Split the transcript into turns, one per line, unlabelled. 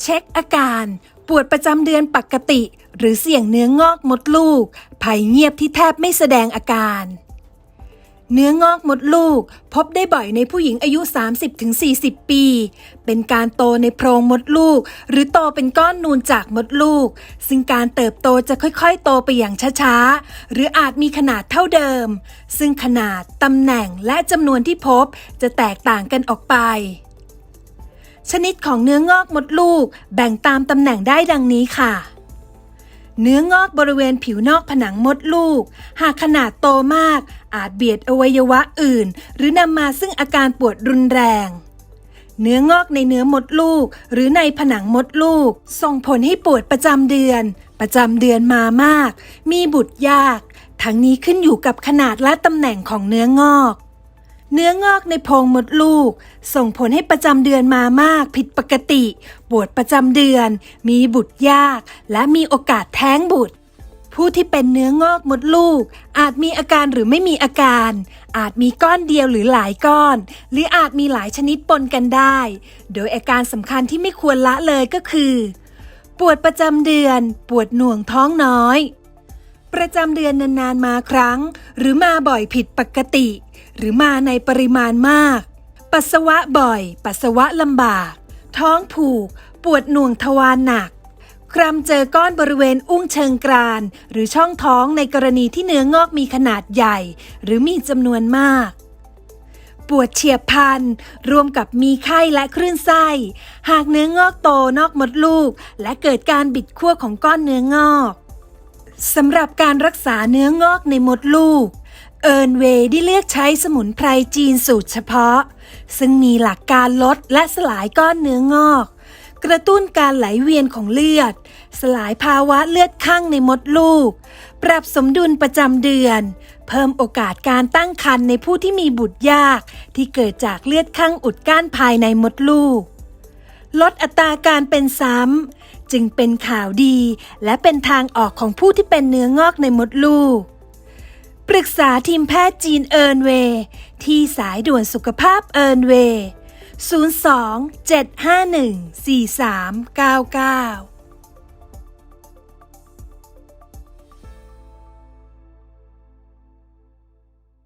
เช็คอาการ ปวดประจำเดือนปกติ หรือเสี่ยงเนื้องอกมดลูก ภัยเงียบที่แทบไม่แสดงอาการ เนื้องอกมดลูก พบได้บ่อยในผู้หญิงอายุ 30-40 ปี เป็นการโตในโพรงมดลูก หรือโตเป็นก้อนนูนจากมดลูก ซึ่งการเติบโตจะค่อยๆ โตไปอย่างช้าๆ หรืออาจมีขนาดเท่าเดิม ซึ่งขนาด ตำแหน่งและจำนวนที่พบจะแตกต่างกันออกไป ชนิดของเนื้องอกมดลูกแบ่งตามตำแหน่งได้ดังนี้ค่ะ เนื้องอกบริเวณผิวนอกผนังมดลูก หากขนาดโตมาก อาจเบียดอวัยวะอื่น หรือนำมาซึ่งอาการปวดรุนแรงเนื้องอกในเนื้อมดลูก หรือในผนังมดลูก ส่งผลให้ปวดประจำเดือน ประจำเดือนมามาก มีบุตรยาก ทั้งนี้ขึ้นอยู่กับขนาดและตำแหน่งของเนื้องอก เนื้องอกในโพรงมดลูก ส่งผลให้ประจำเดือนมามากผิดปกติ ปวดประจำเดือน มีบุตรยาก และมีโอกาสแท้งบุตร ผู้ที่เป็นเนื้องอกมดลูก อาจมีอาการหรือไม่มีอาการ อาจมีก้อนเดียวหรือหลายก้อน หรืออาจมีหลายชนิดปนกันได้ โดยอาการสำคัญที่ไม่ควรละเลยก็คือ ปวดประจำเดือน ปวดหน่วงท้องน้อย ประจำเดือนนานๆมาครั้ง หรือมาบ่อยผิดปกติ หรือมาในปริมาณมาก ปัสสาวะบ่อย ปัสสาวะลำบาก ท้องผูก ปวดหน่วงทวารหนัก ครำเจอก้อนบริเวณอุ้งเชิงกราน หรือช่องท้องในกรณีที่เนื้องอกมีขนาดใหญ่ หรือมีจำนวนมากปวดเฉียบพลันรวมกับมีไข้และคลื่นไส้ หากเนื้องอกโตนอกมดลูก และเกิดการบิดขั้วของก้อนเนื้องอก สำหรับการรักษาเนื้องอกในมดลูก เอิร์นเวย์ได้เลือกใช้สมุนไพรจีนสูตรเฉพาะ ซึ่งมีหลักการลดและสลายก้อนเนื้องอก กระตุ้นการไหลเวียนของเลือด สลายภาวะเลือดข้างในมดลูก ปรับสมดุลประจำเดือน เพิ่มโอกาสการตั้งครรภ์ในผู้ที่มีบุตรยาก ที่เกิดจากเลือดข้างอุดกั้นภายในมดลูก ลดอัตราการเป็นซ้ำ จึงเป็นข่าวดี และเป็นทางออกของผู้ที่เป็นเนื้องอกในมดลูก ปรึกษาทีมแพทย์จีนเอิร์นเวย์ที่สายด่วนสุขภาพเอิร์นเวย์02 751 4399